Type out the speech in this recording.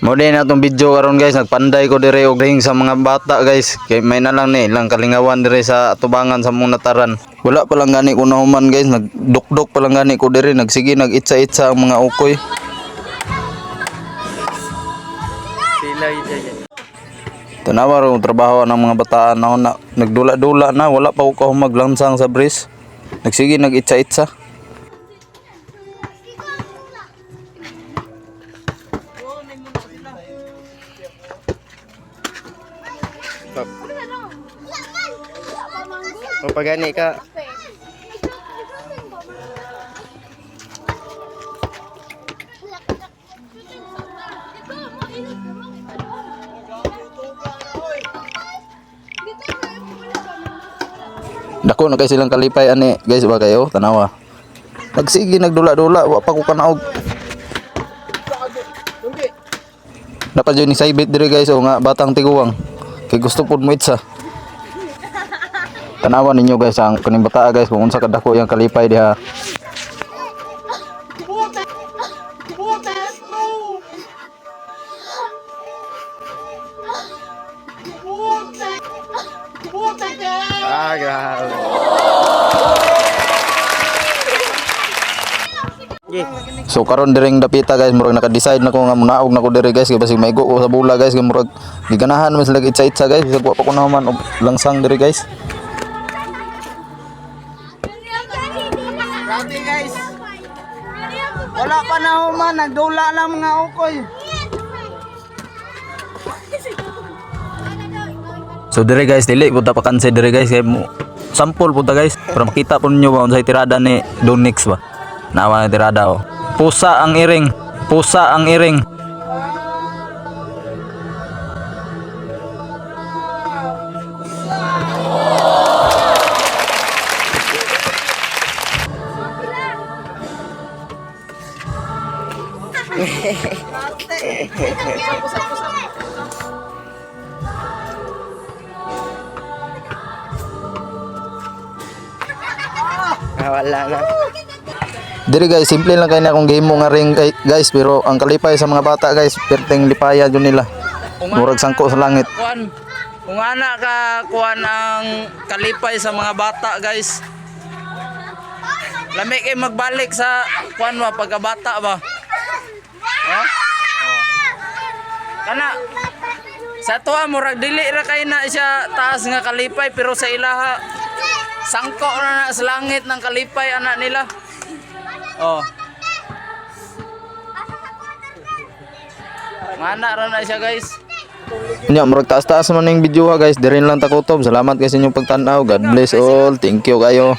Mo din na itong video karon guys, nagpanday ko dire og ring sa mga bata guys. Kay may na lang ni lang kalingawan dire sa tubangan sa mong nataran. Wala pa lang gani ko nahuman guys, nagdukdok pa lang gani ko dire, nagsige nagitsa-itsa ang mga ukoy. Sila yun. Tanawa ro trabaho ng mga bataan na na nagdula-dula na wala pa ko kahumaglansang sa bris. Nagsige nagitsa-itsa. Mapagani ka. Dako na kay silang kalipay ani guys ba kayo tanawa. Nagsige nagdula-dula wa pa ko kanaog. Dapat yun ni Saibit dire guys o nga batang tiguwang. Kay gusto pud mo itsa. Tanawa ninyo guys ang kaning bata guys kung unsa kadako yang kalipay diha. Ah, grabe. So karon direng dapita guys murag naka-decide na ko nga munaog na ko dire guys kay basig maigo ko sa bula guys kay murag giganahan mas lagi itsa-itsa guys bisag wa pa ko naman og langsang dire guys. Grabe guys. Wala pa na human, nagdula na mga ukoy. So dire guys dili punta pa kanse dire guys kay sample punta guys para makita po ninyo ba unsay tirada ni Donix ba. Nawa na tirada oh. Pusa ang iring. Pusa ang iring. Ah, wala na. Dire guys, simple lang kay na akong game mo nga ring kay- guys pero ang kalipay sa mga bata guys, perteng lipaya jud nila. Murag sangko sa langit. kuan kung ana ka kuan ang kalipay sa mga bata guys lami kay magbalik sa kuan wa pagkabata ba ha kana sa tuwa murag dili ra kay na siya taas nga kalipay pero sa ilaha sangko na na sa langit ng kalipay anak nila oh Mana ra na siya guys Nya, murag taas-taas man ning video ha guys. Dirin lang takutob. Salamat guys sa inyong pagtanaw. God bless all. Thank you kayo.